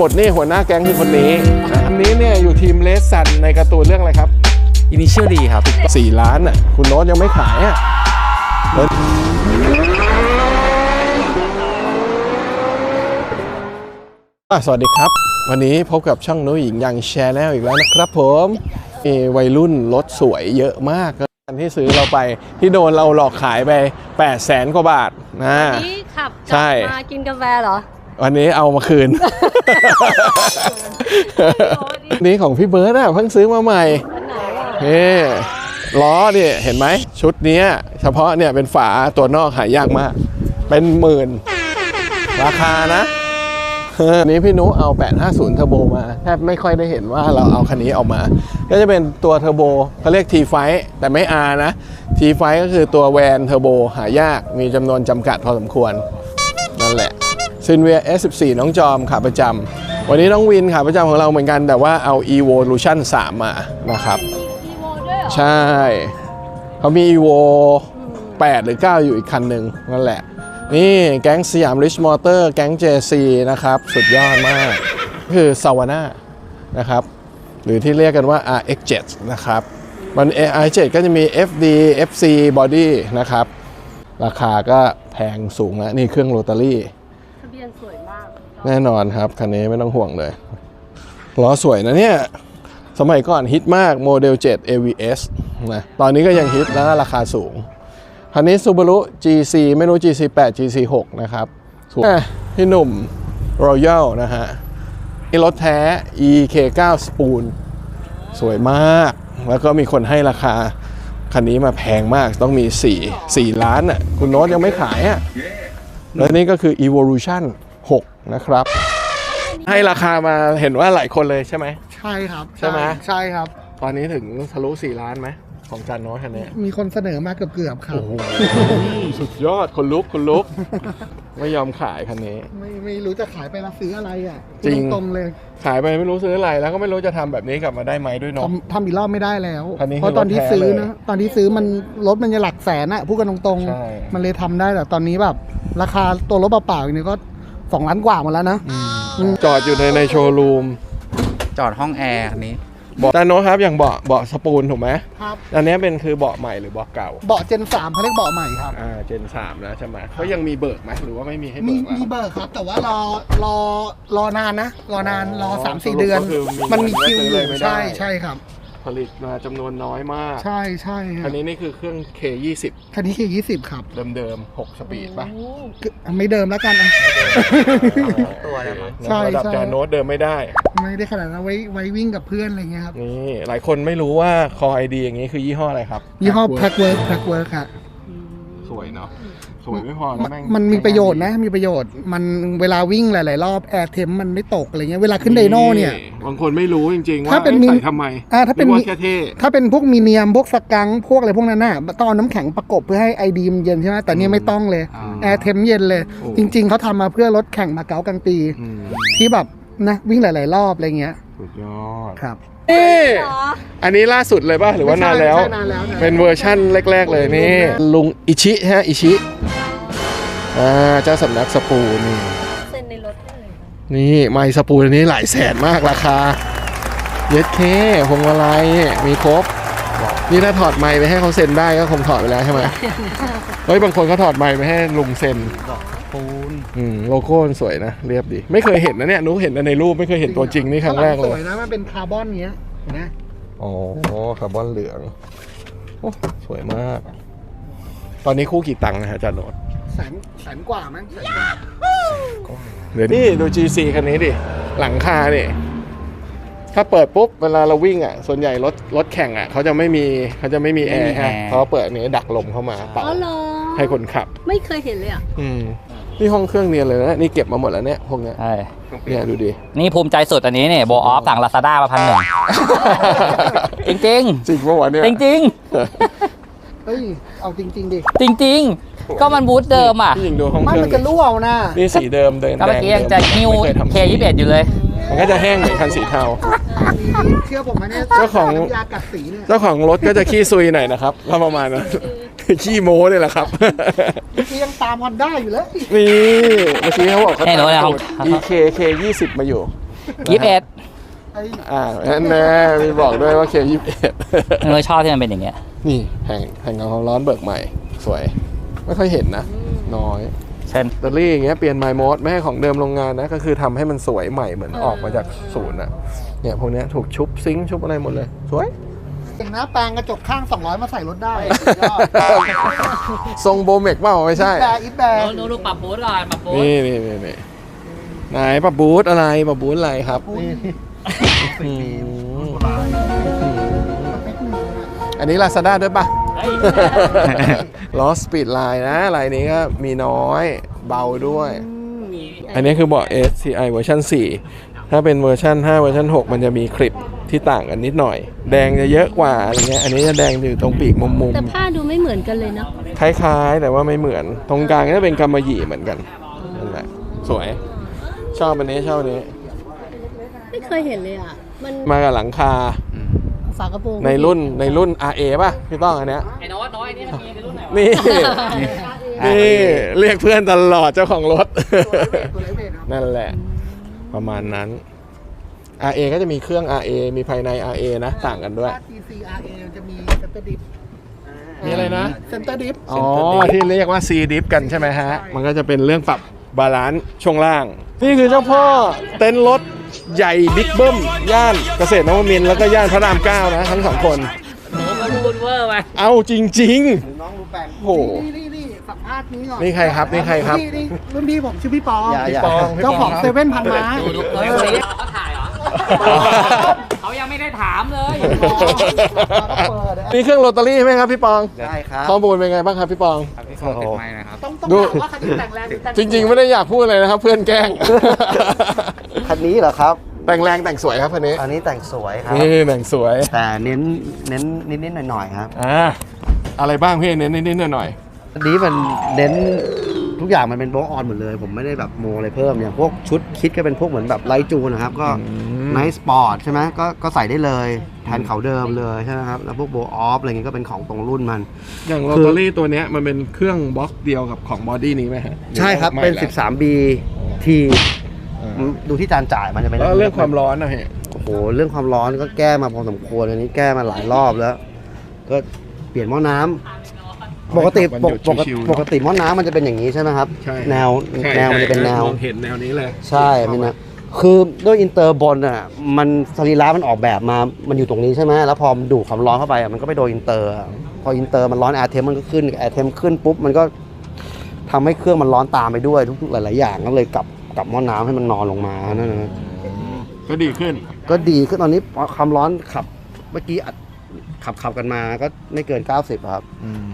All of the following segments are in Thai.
ปลดหนี่หัวหน้าแก๊งคือคนนี้อันนี้เนี่ยอยู่ทีมเลสซันในการ์ตูนเรื่องอะไรครับอินิเชียลดีครับ สี่ล้านอะคุณโน้ตยังไม่ขายอะแล้วอะสวัสดีครับ วันนี้พบกับช่องนุ้ยหญิงยังแชร์แล้วอีกแล้วนะครับผมมีวัยรุ่นรถสวยเยอะมากอันที่ซื้อเราไปที่โดนเราหลอกขายไป 8 0 0แสนกว่าบาทนะ นี่ขับใช่กลับมากินกาแฟเหรอ วันนี้เอามาคืน นี่ของพี่เบิร์ดอะเพิ่งซื้อมาใหม่อันไหนอะนี่ล้อเนี่ยเห็นไหม ชุดเนี้ยเฉพาะเนี่ยเป็นฝาตัวนอกหายากมาก เป็นหมื่น ราคานะอันนี้พี่นุเอา 850 เทอร์โบมาแทบไม่ค่อยได้เห็นว่าเราเอาคันนี้ออกมา ก็จะเป็นตัวเทอร์โบเขาเรียก T f i แต่ไม่ R นะ T f i ก็คือตัวแวนเทอร์โบหายากมีจำนวนจำกัดพอสมควร นั่นแหละ ซินเวีย S14 น้องจอมขาประจำวันนี้น้องวินขาประจำของเราเหมือนกันแต่ว่าเอา Evolution 3 มานะครับ มีอีโวด้วยเหรอใช่ เขามี Evo 8 หรือ 9 อยู่อีกคันหนึ่งนั่นแหละ นี่แก๊งสยามริชมอเตอร์แก๊ง JC นะครับ สุดยอดมาก คือซาวาน่านะครับ หรือที่เรียกกันว่า RX7 นะครับ มัน RX7 ก็จะมี FD FC Body นะครับ ราคาก็แพงสูงนะนี่เครื่องโรตารี่ ทะเบียนสวยมากแน่นอนครับ คันนี้ไม่ต้องห่วงเลยล้อสวยนะเนี่ย สมัยก่อนฮิตมากโมเดล 7 AVS นะตอนนี้ก็ยังฮิตแล้วราคาสูง คันนี้ Subaru GC ไม่รู้ GC 8 GC 6นะครับสวยอะพี่หนุ่ม Royal นะฮะนี่รถแท้ EK9 Spoon สวยมาก แล้วก็มีคนให้ราคา คันนี้มาแพงมากต้องมี 4 4 ล้านอะ คุณโน้ตยังไม่ขายอะ แล้วนี่ก็คือ Evolution 6 นะครับ ให้ราคามาเห็นว่าหลายคนเลยใช่ไหม ใช่ครับใช่ไหม ใช่ครับ ตอนนี้ถึงทะลุ 4 ล้านไหมของจานโน้ตคันนี้มีคนเสนอมาเกือบเกือบๆครับ โอ้โห สุดยอดคนลุกคนลุก ไม่ยอมขายคันนี้ ไม่ไม่รู้จะขายไปแล้วซื้ออะไรอะจริงตรงๆเลย ขายไปไม่รู้ซื้ออะไรแล้วก็ไม่รู้จะทำแบบนี้กลับมาได้ไหมด้วยเนาะทำทำอีกรอบไม่ได้แล้วคันนี้คือเพราะตอนที่รถแท้ซื้อเลยนะตอนที่ซื้อมันรถมันจะหลักแสนอะพูดกันตรงใช่ๆมันเลยทำได้แต่ตอนนี้แบบ ราคาตัวรถเปล่าๆเนี่ยก็สองล้านกว่าหมดแล้วนะ จอดอยู่ในในโชว์รูมจอดห้องแอร์คันนี้บอกจานโน้ตครับอย่างเบาะเบาะสปูนถูกไหมครับ อันนี้เป็นคือเบาะใหม่หรือเบาะเก่าเบาะเจนสามเขาเรียกเบาะใหม่ครับ อ่าเจนสามแล้วใช่ไหมเขายังมีเบิกไหมหรือว่าไม่มีให้มีเบิกแล้ว มีเบอร์ครับ แต่ว่ารอรอรอนานนะ รอนานรอสามสี่สรุปเดือน ก็คือมีมันมีคิวซื้ออเลยู่ยไม่ได้ ใช่ใช่ครับ ผลิตมาจำนวนน้อยมาก ใช่ใช่คอัรันบนี้นี่คือเครื่อง K20 คันนี้คือยี่สิบครับ เดิมๆ6สปีดป่ะไม่เดิมแล้วกันอะตัวแล้วมั้ง ใช่ระดับใช่ จานโน้ตเดิมไม่ได้ ไม่ได้ขนาดนั้นไว้ไว้วิ่งกับเพื่อนอะไรเงี้ยครับนี่ หลายคนไม่รู้ว่าคอไอดีอย่างนี้คือยี่ห้ออะไรครับยี่ห้อแพ็กเวิร์กแพ็กเวิร์กค่ะ สวยเนาะส วยไม่พอมันะนแม่งมันมีประโยชน์นะ มีประโยชน์ มันเวลาวิ่งหลาย ๆ รอบแอร์เทมมันไม่ตกอะไรเงี้ย เวลาขึ้นไดโน่เนี่ย บางคนไม่รู้จริง ๆ ว่าถ้าเป็นใส่มินทำไมอ่าถ้าเป็นนึกมิว่าแค่เท่ถ้าเป็นพวกมีเนียมพวกสกังค์พวกอะไรพวกนั้นน่ะต้องเอาน้ำแข็งประกบเพื่อให้ไอดีมันเย็นใช่ไหมแต่เนี่ยไม่ต้องเลยแอร์เทมเย็นเลยโอ้จริง ๆเขาทำมาเพื่อรถแข่งมาเก๊ากลางปีอืมที่แบบนะวิ่งหลาย ๆ รอบอะไรเงี้ยสุดยอดครับเอ๊ะเหรออันนี้ล่าสุดเลยป่ะ หรือว่านานแล้วไม่ใช่นานแล้วะเป็นเวอร์ชั่นแรก ๆ เลยนี่ ลุงอิชิฮะ อิชิ อ่าเจ้าสำนักสปูนี่ เซ็นในรถได้เลยนะนี่ไมค์สปูนอันนี้หลายแสนมากราคา เย็ดเคพวงมาลัยมีครบ นี่ถ้าถอดไมค์ไปให้เขาเซ็นได้ก็คงถอดไปแล้วใช่ไหมเฮ้ยบางคนเขาถอดไมค์ไปให้ลุงเซ็นปูนอืมโลโก้มันสวยนะเรียบดี ไม่เคยเห็นนะเนี่ยหนุเห็นแต่ในรูปไม่เคยเห็นตัวจริงนี่ครั้งแรกเลสวยยนะมันเป็นคาร์บอนเงี้ยเห็นไหมอ๋อคาร์บอนเหลืองโอ้สวยมาก ตอนนี้คู่กี่ตังค์นะฮะอาจารย์โนด แสนแสนกว่ามั้งแสนกว่าเดี๋ยวนี่ดู GC คันนี้ดิ หลังคาเนี่ยถ้าเปิดปุ๊บเวลาเราวิ่งอะ ส่วนใหญ่รถรถแข่งอะเขาจะไม่มีเขาจะไม่มีแอร์ฮะเขาเปิดอันนี้ดักลมเข้ามาเป่าอ๋อเหรอให้คนขับ ไม่เคยเห็นเลยอะ อืมนี่ห้องเครื่องเนียนเลยนะนี่เก็บมาหมดแล้วเนี่ยพวกเนี้ยใช่เนี่ยดูดิ นี่ภูมิใจสุดอันนี้เนี่ยโบออฟสั่งลาซาด้ามาพันหนึ่งจริงจริงจริงปะวะเนี่ยจริงจริงเฮ้ย เอาจริง ๆ ดิจริงจริง ๆ ก็มันบูธเดิมอะพี่ยิงดูห้องมันเครื่อมันงจะรั่วเอานะนี่สีเดิมเดินก็แดเมื่องกี้ยังจะเดิมนิวไม่เคยทำเคยี่สิบเอ็ดอยู่เลย มันก็จะแห้งเหมือนคันสีเทา เชื่อผมไหมเนี่ยเจ้าของ น้ำยากัดสีเนี่ย เจ้าของรถก็จะขี้ซุยหน่อยนะครับก็ประมาณนั้นขี้โม้เนี่ยแหละครับเมื่อกี้ยังตามฮอนด้าอยู่เลยนี่เมื่อกี้เขาบอกเขาแน่นอนตามนะครับสูตร EK K 20มาอยู่ยี่สิบเอ็ดไอ้อ่าแน่ๆมีบอกด้วยว่าเคยี่สิบเอ็ดเออชอบที่มันเป็นอย่างเงี้ย นี่แห่งแห่งเงาความร้อนเบิกใหม่ สวย ไม่ค่อยเห็นนะ น้อยเช่นแบตเตอรี่อย่างเงี้ยเปลี่ยนไมโมดไม่ให้ของเดิมโรงงานนะ ก็คือทำให้มันสวยใหม่เหมือนออกมาจากศูนย์อะเนี่ยพวกเนี้ยถูกชุบซิงค์ชุบอะไรหมดเลย สวยเก่งนะแปลงกระจกข้าง 200 มาใส่รถได้ยอดทรงโบเมกเปล่าไม่ใช่แบร์อีทแบร์ดูดูปรับบูธก่อนปรับบูธนี่นี่นี่นี่ไหนปรับบูธอะไรปรับบูธอะไรครับ อันนี้ Lazada ด้วยปะล้อสปีดไลน์นะลายนี้ก็มีน้อยเบาด้วยอันนี้คือเบาะ SCI เวอร์ชัน4 ถ้าเป็นเวอร์ชัน5เวอร์ชัน6 มันจะมีคลิปที่ต่างกันนิดหน่อย แดงจะเยอะกว่าอะไรเงี้ยอันนี้จะแดงอยู่ตรงปีกมุมมุมแต่ผ้าดูไม่เหมือนกันเลยเนาะคล้ายๆ แต่ว่าไม่เหมือน ตรงกลางก็จะเป็นกำมะหยี่เหมือนกันนั่นแหละสวย ชอบอันนี้ชอบอันนี้ เคยเห็นเลยอะ มันมากับหลังคา ฝากระโปรงในรุ่นในรุ่น RA ป่ะพี่ต้องอันเนี้ยไอ้น้อยน้อยนี่มันมีในรุ่นไหนวะนี่ นี่เรียกเพื่อนตลอดเจ้าของรถตัวไหนเบสครับนั่นแหละ ประมาณนั้น RA ก็จะมีเครื่อง RA มีภายใน RA นะต่างกันด้วยถ้า TCRA จะมีเซนเตอร์ดิฟมีอะไรนะเซนเตอร์ดิฟอ๋อ ที่เรียกว่า C dip กันใช่ไหมฮะ มันก็จะเป็นเรื่องปรับบาลานซ์ช่วงล่าง นี่คือเจ้าพ่อเต็นท์รถ ใหญ่บิ๊กเบิ้มย่านเกษตรนวมินทร์แล้วก็ย่านพระรามเก้านะ ทั้งสองคน โอ้มาพูดเวอร์ไปเอาจริง น้องรู้แปลงโอ้โห นี่นี่นี่สัมภาษณ์นี้ก่อนนี่ใครครับนี่ใครครับ นี่นี่รุ่นพี่ผมชื่อพี่ปองๆพี่ปองพี่เจ้าปของเซเว่นพันม้าดูดูเฮ้ยคนนี้เขาถ่าย เหรอเขายังไม่ได้ถามเลยมีเครื่องโรตารี่ไหมครับพี่ปองได้ครับข้อมูลเป็นไงบ้างครับพี่ปอง พี่ฟองติดไม้นะครับ ต้องต้องดู ถามว่าคันนี้แต่งแรงหรือแต่งจริง ๆ ไม่ได้อยากพูดเลยนะครับ เพื่อนแกล้ง คันนี้เหรอครับ แต่งแรงแต่งสวยครับคันนี้อันนี้แต่งสวยครับ นี่แต่งสวยแต่เน้นเน้นนิดๆหน่อยๆครับ อ่าอะไรบ้างพี่เน้นนิดๆหน่อยอันนี้มันเน้นทุกอย่างมันเป็นโบออนหมดเลย ผมไม่ได้แบบโมอะไรเพิ่มอย่างพวกชุดคิดก็เป็นพวกเหมือนแบบไลท์จูนนะครับ ก็ ไนท์สปอร์ตใช่ไหมก็ก็ใส่ได้เลยแทนเขาเดิมเลยใช่ไหมครับ แล้วพวกโบออฟอะไรเงี้ยก็เป็นของตรงรุ่นมันๆอย่างโรตารี่ตัวเนี้ยมันเป็นเครื่องบล็อกเดียวกับของบอดี้นี้ไหมฮะใช่ครับหอว่าเป็นใหม่แล้ว 13B T อ่าดูที่จานจ่ายมันจะเป็นแล้วเรื่องความร้อนนะฮะโอ้โหเรื่องความร้อนก็แก้มาพอสมควรอันนี้แก้มาหลายรอบแล้ว ก็เปลี่ยนหม้อน้ำปกติปกปกติปกติหม้อน้ำมันจะเป็นอย่างนี้ใช่ไหมครับใช่แนวใช่แนวมันจะเป็นแนวมองเห็นแนวนี้เลย ใช่มันนะ คือด้วยอินเตอร์บนอะมันสรีระมันออกแบบมา มันอยู่ตรงนี้ใช่ไหมแล้วพอมันดูดความร้อนเข้าไปอะมันก็ไปโดนอินเตอร์อะพออินเตอร์มันร้อนแอร์เทมมันก็ขึ้นแอร์เทมขึ้นปุ๊บมันก็ทำให้เครื่องมันร้อนตามไปด้วยทุกๆหลาย ๆ อย่างก็เลยกลับกลับหม้อน้ำให้มันนอนลงมานั่นนะก็ดีขึ้น ก็ดีขึ้นตอนนี้ความร้อนขับเมื่อกี้อัดขับขับกันมาก็ไม่เกิน 90 ครับ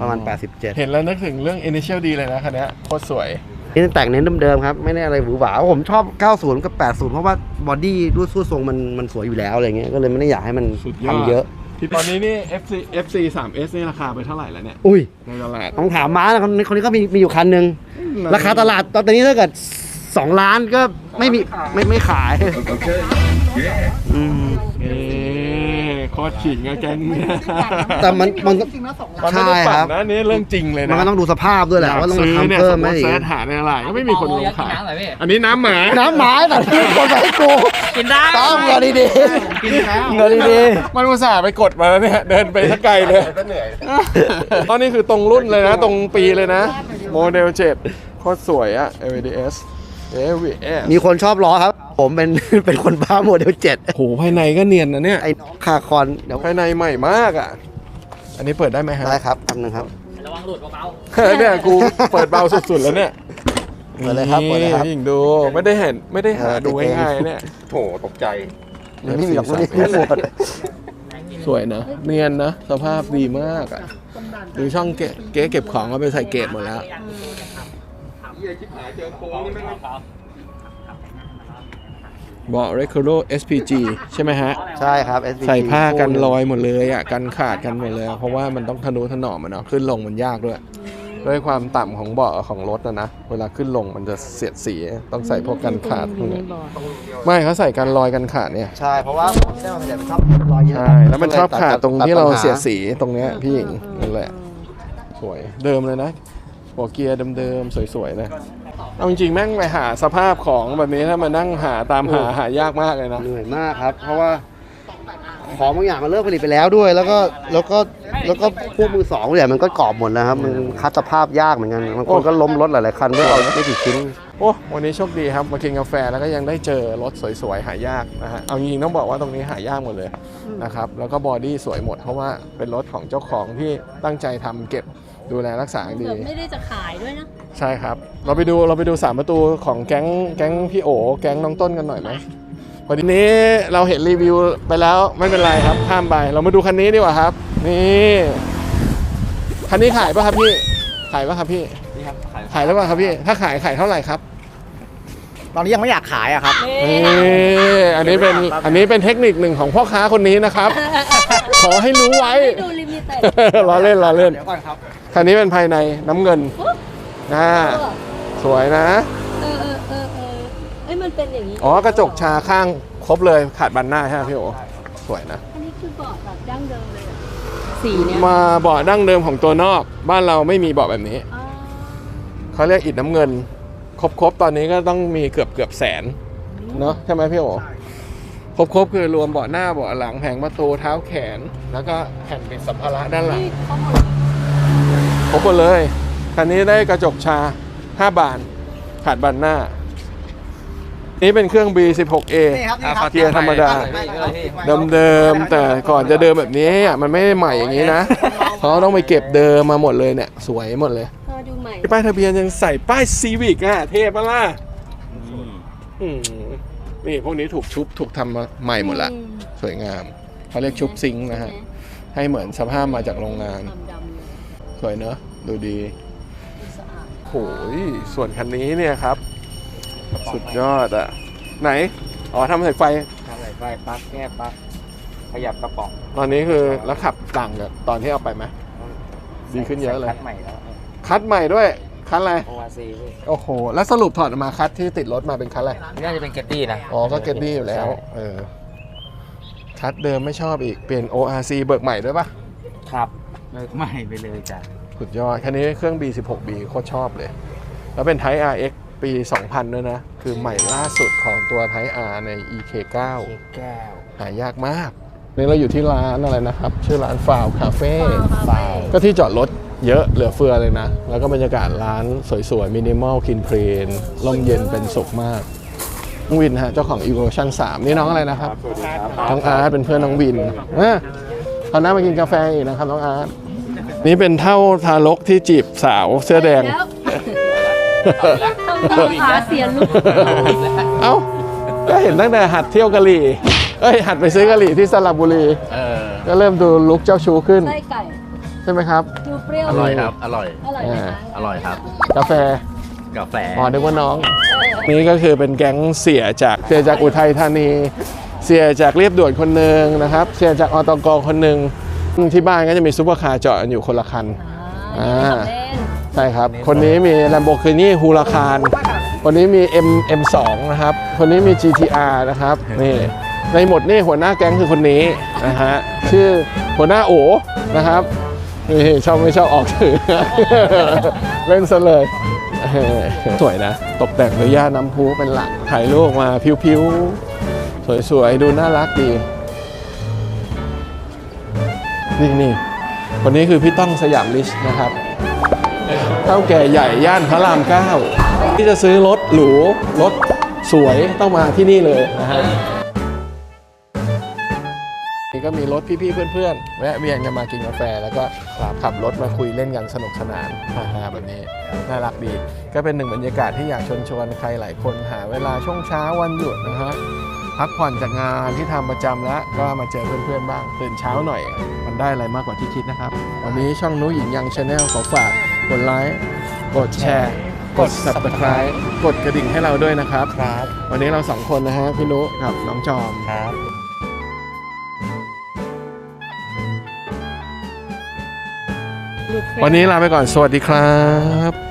ประมาณ 87 เห็นแล้วนึกถึงเรื่อง Initial D เลยนะคันเนี้ยโคตรสวย นี่แต่งเน้นเดิมๆครับไม่ได้อะไรหวือหวาผมชอบ 90 กับ 80 เพราะว่าบอดี้ด้วยสู้ทรงมันมันสวยอยู่แล้วอะไรเงี้ยก็เลยไม่ได้อยากให้มันสุดยอด ทำเยอะ ที่ตอนนี้นี่ FC FC 3S นี่ราคาไปเท่าไหร่แล้วเนี่ย อุ้ยในตลาดต้องถามม้านะคนนี้คนนี้ก็มีมีอยู่คันหนึ่งราคาตลาดตอนนี้ถ้าเกิด 2 ล้านก็ไม่มีไม่ไม่ขายอืมเอ๊ โคตรขิงอะแกงเนี่ยแต่มันมันจริงๆนะสองล้านมันไม่ได้ใช่ปั่ครันบ นะนี่เรื่องจริงเลยนะมันก็ต้องดูสภาพด้วยแหละว่าต้องซื้อทำเนี่ยเพิ่สมมไหมมติอีเซิกร์ชหาในตลาดก็ไม่มีคนลงขายน้ำหน่อยพี่อันนี้น้ำหมาน้ำหมายแต่ที่คนไปให้กูกินได้ต้องเงินดีๆเงินดีมันอุตส่าห์ไปกดมาแล้วเนี่ยเดินไปสักไกลเลยตอนนี้คือตรงรุ่นเลยนะ ตรงปีเลยนะ โมเดล7โคตรสวยอะ LVDS LVS ๆมีคนชอบล้อครับ ผมเป็นเป็นคนบ้าโมเดลเจ็ดโหภายในก็เนียนนะเนี่ยไอ้น้องคาคอนเดี๋ยวภายในใหม่มากอะ อันนี้เปิดได้ไหมฮะได้ครับแป๊บนึงครับระวังหลุดเบาเนี่ยกูเปิดเบาสุดๆแล้วเนี่ยเปิดเลยครับเปิดเลยครับนี่ยิงดูไม่ได้เห็นไม่ได้หาเออดูติดเองง่ายๆเนี่ยโถตกใจมันไม่มีหรอกมันไม่มีหมดสวยนะเนียนนะสภาพดีมากอะดูช่องเกะเก๊เก็บของก็ไปใส่เกตหมดแล้วเบาะ r e c o r o SPG ใช่ไหมฮะ ใช่ครับ SVG ใส่ผ้ากันรอยหมดเลยอะกันขาดกันหมดเลยอะเพราะว่ามันต้องทะนุถนอมมันเนาะขึ้นลงมันยากด้วย ด้วยความต่ำของเบาะของรถนะนะ เวลาขึ้นลงมันจะเสียดสีต้องใส่พวกกันขาดพวกเนี้ยไม่เขาใส่กันรอยกันขาดเนี่ย ใช่ เพราะว่าเจ้ามันชอบรอยเยอะใช่ แล้วมันชอบขาดตรงที่เราตัปัญหเสียดสีตรงเนี้ยพี่หญิงนั่นแหละ สวยเดิมเลยนะ หัวเกียร์เดิมๆสวยๆนะเอาจริงๆแม่งไปหาสภาพของแบบนี้ถ้ามานั่งหาตามหาหายากมากเลยนะเหนื่อยมากครับ เพราะว่าของบางอย่างมันเลิกผลิตไปแล้วด้วย แล้วก็แล้วก็แล้วก็พวกมือสองเนี่ยมันก็กรอบหมดนะครับมันคัดสภาพยากเหมือนกันบางคนก็ล้มรถหลายๆคันด้วยเอาไม่กี่ชิ้นโอ้วันนี้โชคดีครับมากินกาแฟแล้วก็ยังได้เจอรถสวยๆหายากนะฮะเอาจริงๆต้องบอกว่าตรงนี้หายากหมดเลยนะครับแล้วก็บอดี้สวยหมดเพราะว่าเป็นรถของเจ้าของที่ตั้งใจทำเก็บ ดูแลรักษาดีเกือบไม่ได้จะขายด้วยนะใช่ครับ เราไปดูเราไปดูสามประตูของแก๊งแก๊งพี่โอแก๊งน้องต้นกันหน่อยไหมวันนี้เราเห็นรีวิวไปแล้วไม่เป็นไรครับข้ามไป เรามาดูคันนี้ดีกว่าครับ นี่คันนี้ขายป่ะครับพี่ ขายป่ะครับพี่นี่ครับขายขายแล้วป่ะครับพี่ ถ้าขายขายเท่าไหร่ครับตอนนี้ยังไม่อยากขายอะครับ นี่อันนี้เป็นอันนี้เป็นเทคนิคหนึ่งของพ่อค้าคนนี้นะครับ ขอให้รู้ไว้ ไม่ดูลิมิเต็ด ล้อเล่นล้อเล่น เดี๋ยวก่อนครับ คันนี้เป็นภายในน้ำเงินอ่าสวยนะ เออเออเออเออเอ้ยมันเป็นอย่างนี้อ๋อกระจกชาข้างครบเลยขาดบันหน้าใช่ไหมพี่โอสวยนะ อันนี้คือเบาะแบบดั้งเดิมเลยอะสีเนี่ยมาเบาะดั้งเดิมของตัวนอก บ้านเราไม่มีเบาะแบบนี้อ่าเขาเรียกอิฐน้ำเงิน ครบๆ ตอนนี้ก็ต้องมีเกือบเกือบแสน เนอะใช่ไหมพี่โอครบๆ คือรวมเบาะหน้าเบาะหลังแผงประตูเท้าแขน แล้วก็แผ่นปิดสัมภาระด้านหลัง นี่เขาหมดเลยค รบหมดเลย คันนี้ได้กระจกชา 5 บานขาดบานหน้า นี่เป็นเครื่อง B16A นี่ครับนี่ครับเกียร์ธรรมดา เดิมๆแต่ก่อนจะเดิมแบบนี้อะมันไม่ได้ใหม่อย่างนี้นะเขาต้องไปเก็บเดิมมาหมดเลยเนี่ย สวยหมดเลยเออดูใหม่ ป้ายทะเบียนยังใส่ป้ายซีวิกอะเท่ปะล่ะอืมนี่พวกนี้ถูกชุบถูกทำมาใหม่หมดละ อืสวยงามเขาเรียกชุบซิงค์นะฮะ ให้เหมือนสภาพมาจากโรงงานดำดำๆเลยส วยเนอะดูดีดูสะอาดโหยส่วนคันนี้เนี่ยครับ สุดยอดอะ ไหน อ๋อทำสายไฟ ทำอะไรไปปลั๊กแก้ปลั๊กขยับกระป๋อง ตอนนี้คือแล้วขับต่างกับตอนที่เอาไปไหมดีขึ้นเยอะเลย คัดใหม่แล้ว คัดใหม่ด้วย คัดอะไรโออาซีพี่โอ้โห แล้วสรุปถอดออกมาคัดที่ติดรถมาเป็นคัดอะไร น่าจะเป็นเกตตี้นะ อ๋อ ก็เกตดี้อยู่แล้ว เออ คัดเดิมไม่ชอบอีก เปลี่ยน ORC เบิกใหม่ด้วยปะครับ เลิกใหม่ไปเลยจ้ะสุดยอด คันนี้เครื่อง B16B โคตรชอบเลย แล้วเป็น Type RX ปี 2000 ด้วยนะ คือใหม่ล่าสุดของตัว Type R ใน EK9 แก้ว หายากมากนี่เราอยู่ที่ร้านอะไรนะครับ ชื่อร้านฟาวคาเฟ่ฟาว ก็ที่จอดรถเยอะเหลือเฟือเลยนะ แล้วก็บรรยากาศร้านสวยๆมินิมอลคินเพลนลมเย็นเป็นสุขมากน้องวินฮะเจ้าของ Evolution 3 นี่น้องอะไรนะครับน้องอาร์ตเป็นเพื่อนน้องวินนะเขาหน้ามากินกาแฟอีกนะครับน้องอาร์ต นี่เป็นเท่าทารกที่จีบสาวเสื้อแดงล้วทำตาขาเสียลุกเอ้า ก็เห็นตั้งแต่หัดเที่ยวกะหรี่ เอ้ย หัดไปซื้อกะหรี่ที่สระบุรี เออก็เริ่มดูลุกเจ้าชู้ขึ้น ไส้ไก่ใช่ไหมครับ ดูเปรี้ยว อร่อยครับ อร่อย อร่อยไหมคะอร่อยครับ กาแฟกาแฟอ๋อนึกว่าน้องเออนี่ก็คือเป็นแก๊งเสียจากเสียจากอุทัยธานี เสียจากเรียบด่วนคนหนึ่งนะครับ เสียจากอตกคนหนึ่ง ที่บ้านก็จะมีซุปเปอร์คาร์จอดกันอยู่คนละคันอ่านี่ของเล่นใช่ครับ คนนี้มี Lamborghini Huracan คนนี้มี M M2 นะครับ คนนี้มี GTR นะครับนี่ในหมดนี่หัวหน้าแก๊งคือคนนี้นะฮะชื่อหัวหน้าโอนะครับนี่ชอบไม่ชอบออกถือเล่นซะเลยเออสวยนะ ตกแต่งด้วยย่าน้ำพุเป็นหลักถ่ายรูปออกมาพิวๆ สวยๆ ดูน่ารักดี นี่นี่คนนี้คือพี่ต้องสยามลิชนะครับเท่าแก่ใหญ่ย่านพระรามเก้าที่จะซื้อรถหรูรถสวยต้องมาที่นี่เลยนะฮะนี่ก็มีรถพี่ๆเพื่อนๆแวะเวียนกันมากินกาแฟ แล้วก็ขับรถมาคุยเล่นกันสนุกสนานฮาๆแบบนี้น่ารักดี ก็เป็นหนึ่งบรรยากาศที่อยากชวนชวนใครหลายคนหาเวลาช่วงเช้าวันหยุดนะฮะ พักผ่อนจากงานที่ทำประจำแล้วก็มาเจอเพื่อนๆบ้างตื่นเช้าหน่อย มันได้อะไรมากกว่าที่คิดนะครับ วันนี้ช่องนุ้ยหญิงยังชาแนลขอฝากกดไลค์กดแชร์ กด subscribe กดกระดิ่งให้เราด้วยนะครับครับวันนี้เราสองคนนะฮะพี่นุกับน้องจอมครับวันนี้ลาไปก่อน สวัสดีครับสวัสดี